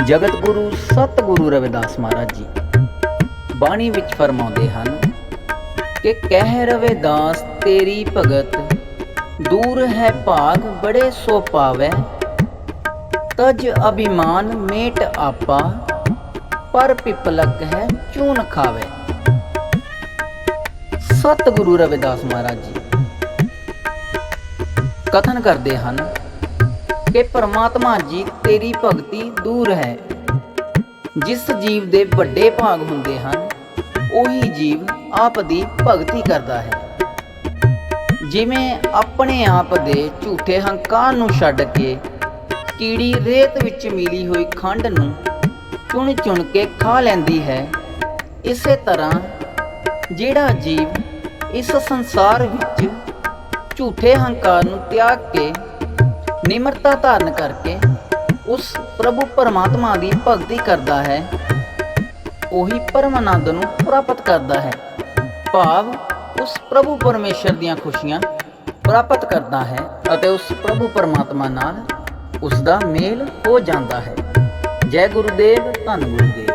ਜਗਤ ਗੁਰੂ, ਸਤਿਗੁਰੂ ਰਵਿਦਾਸ ਮਹਾਰਾਜ ਜੀ। ਬਾਣੀ ਵਿੱਚ ਫਰਮਾਉਂਦੇ ਹਨ ਕਿ ਕਹਿ ਰਵਿਦਾਸ ਤੇਰੀ ਭਗਤ, ਦੂਰ ਹੈ ਭਾਗ, ਬੜੇ ਸੋ ਪਾਵੈ। ਤਜ ਅਭਿਮਾਨ ਮੇਟ ਆਪਾ, ਪਰ ਪਿਪਲਕ ਹੈ ਚੂਨ ਖਾਵੇ। ਸਤਿਗੁਰੂ ਰਵਿਦਾਸ ਮਹਾਰਾਜ ਜੀ, ਕਥਨ ਕਰਦੇ ਹਨ ਕਿ ਪਰਮਾਤਮਾ ਜੀ, ਤੇਰੀ ਭਗਤੀ ਦੂਰ ਹੈ। ਜਿਸ ਜੀਵ ਦੇ ਵੱਡੇ ਭਾਗ ਹੁੰਦੇ ਹਨ, ਉਹੀ ਜੀਵ ਆਪ ਦੀ ਭਗਤੀ ਕਰਦਾ ਹੈ। ਜਿਵੇਂ ਆਪਣੇ ਆਪ ਦੇ ਝੂਠੇ ਹੰਕਾਰ ਨੂੰ ਛੱਡ ਕੇ ਕੀੜੀ ਰੇਤ ਵਿੱਚ ਮਿਲੀ ਹੋਈ ਖੰਡ ਨੂੰ ਚੁਣ ਚੁਣ ਕੇ ਖਾ ਲੈਂਦੀ ਹੈ, ਇਸੇ ਤਰ੍ਹਾਂ ਜਿਹੜਾ ਜੀਵ ਇਸ ਸੰਸਾਰ ਵਿੱਚ ਝੂਠੇ ਹੰਕਾਰ ਨੂੰ ਤਿਆਗ ਕੇ ਨਿਮਰਤਾ ਧਾਰਨ ਕਰਕੇ ਉਸ ਪ੍ਰਭੂ ਪਰਮਾਤਮਾ ਦੀ ਭਗਤੀ ਕਰਦਾ ਹੈ, ਉਹੀ ਪਰਮ ਆਨੰਦ ਨੂੰ ਪ੍ਰਾਪਤ ਕਰਦਾ ਹੈ। ਭਾਵ ਉਸ ਪ੍ਰਭੂ ਪਰਮੇਸ਼ਰ ਦੀਆਂ ਖੁਸ਼ੀਆਂ ਪ੍ਰਾਪਤ ਕਰਦਾ ਹੈ ਅਤੇ ਉਸ ਪ੍ਰਭੂ ਪਰਮਾਤਮਾ ਨਾਲ ਉਸ ਦਾ ਮੇਲ ਹੋ ਜਾਂਦਾ ਹੈ। ਜੈ ਗੁਰੂਦੇਵ, ਧੰਨ ਗੁਰੂਦੇਵ